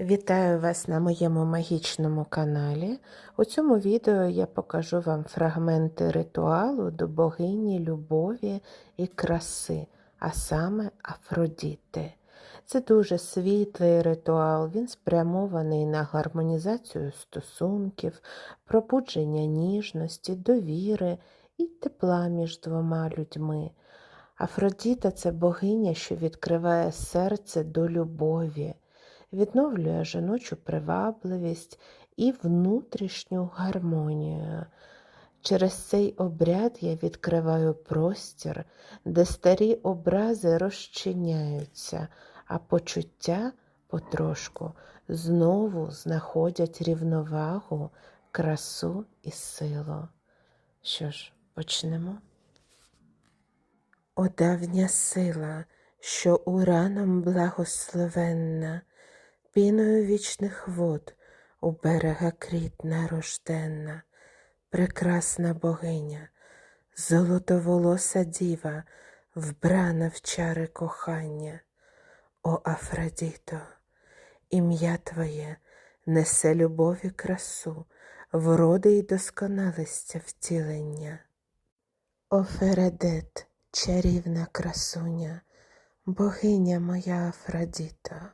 Вітаю вас на моєму магічному каналі. У цьому відео я покажу вам фрагменти ритуалу до богині любові і краси, а саме Афродіти. Це дуже світлий ритуал, він спрямований на гармонізацію стосунків, пробудження ніжності, довіри і тепла між двома людьми. Афродіта це богиня, що відкриває серце до любові відновлює жіночу привабливість і внутрішню гармонію. Через цей обряд я відкриваю простір, де старі образи розчиняються, а почуття потрошку знову знаходять рівновагу, красу і силу. Що ж, почнемо? О давня сила, що ураном благословенна, піною вічних вод у берега кріт нарожденна, прекрасна богиня, золотоволоса діва, вбрана в чари кохання. О Афродіто, ім'я Твоє несе любов і красу, вроди й досконалистя втілення. О Фередет, чарівна красуня, богиня моя Афродіта,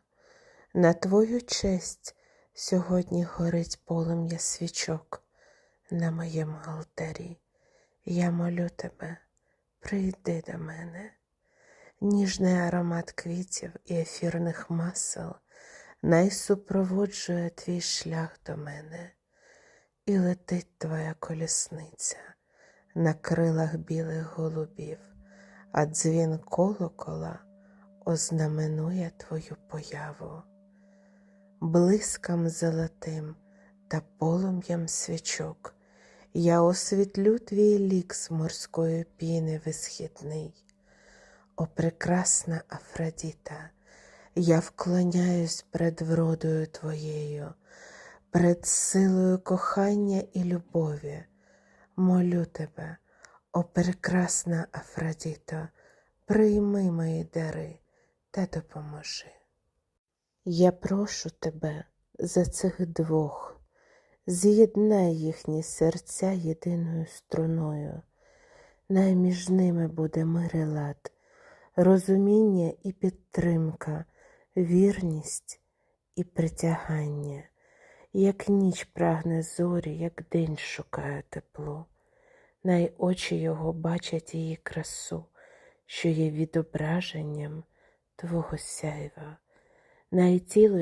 на твою честь сьогодні горить полум'я свічок на моєму алтарі. Я молю тебе, прийди до мене. Ніжний аромат квітів і ефірних масел найсупроводжує твій шлях до мене, і летить твоя колісниця на крилах білих голубів, а дзвін колокола ознаменує твою появу. Блиском золотим та полум'ям свічок я освітлю твій лік з морської піни висхідний. О, прекрасна Афродіта, я вклоняюсь перед вродою твоєю, перед силою кохання і любові. Молю тебе, о прекрасна Афродіто, прийми мої дари та допоможи. Я прошу тебе за цих двох, з'єднай їхні серця єдиною струною, най між ними буде мир і лад, розуміння і підтримка, вірність і притягання, як ніч прагне зорі, як день шукає тепло. Най очі його бачать її красу, що є відображенням Твого сяйва, най тіло